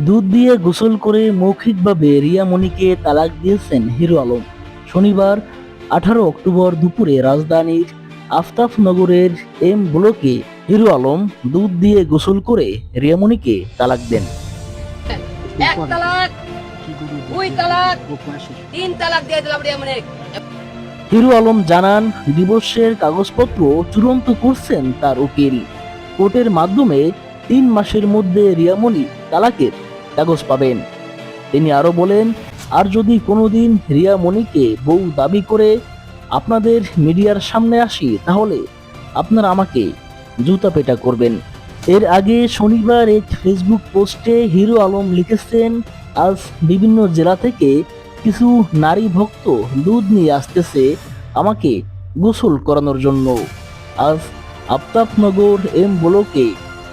দুধ দিয়ে গোসল করে মৌখিকভাবে রিয়ামণিকে তালাক দিয়েছেন হিরো আলম। শনিবার আঠারো অক্টোবর দুপুরে রাজধানীর আফতাফনগরের এম ব্লকে হিরো আলম দুধ দিয়ে গোসল করে রিয়ামণিকে তালাক দেন। এক তালাক দুই তালাক তিন তালাক দিয়ে দিলাম রে মানে আলম জানান ডিভোর্সের কাগজপত্র চূড়ান্ত করছেন তার উকিল। কোর্টের মাধ্যমে তিন মাসের মধ্যে রিয়ামণি তালাকের কাগজ পাবেন। তিনি আরও বলেন, আর যদি কোনোদিন রিয়ামণিকে বউ দাবি করে আপনাদের মিডিয়ার সামনে আসি, তাহলে আপনারা আমাকে জুতা পেটা করবেন। এর আগে শনিবার এক ফেসবুক পোস্টে হিরো আলম লিখেছেন, আজ বিভিন্ন জেলা থেকে কিছু নারী ভক্ত দুধ নিয়ে আসতেছে আমাকে গোসল করানোর জন্য। আজ আফতাবনগর এম ব্লকে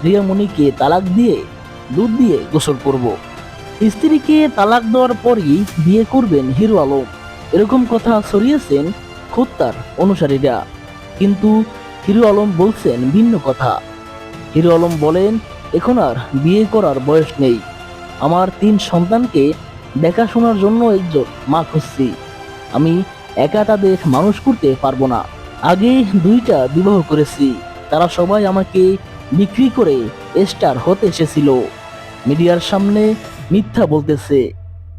রিয়ামণিকে তালাক দিয়ে দুধ দিয়ে গোসল করব। স্ত্রীকে তালাক দেওয়ার পরই বিয়ে করবেন হিরো আলম। এরকম কথা ছড়িয়েছেন খোদ তার অনুসারীরা। কিন্তু হিরো আলম বলছেন ভিন্ন কথা। হিরো আলম বলেন, এখন আর বিয়ে করার বয়স নেই। আমার তিন সন্তানকে দেখাশোনার জন্য একজন মা খুঁজছি। আমি একা তাদের মানুষ করতে পারব না। আগে দুইটা বিবাহ করেছি। তারা সবাই আমাকে বিক্রি করে স্টার হতে এসেছিল। মিডিয়ার সামনে মিথ্যা বলতেছে।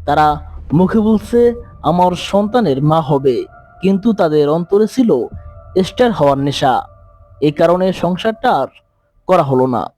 তারা মুখে বলছে, আমার সন্তানের মা হবে। কিন্তু তাদের অন্তরে ছিল স্টার হওয়ার নেশা। এ কারণে সংসারটা আর করা হলো না।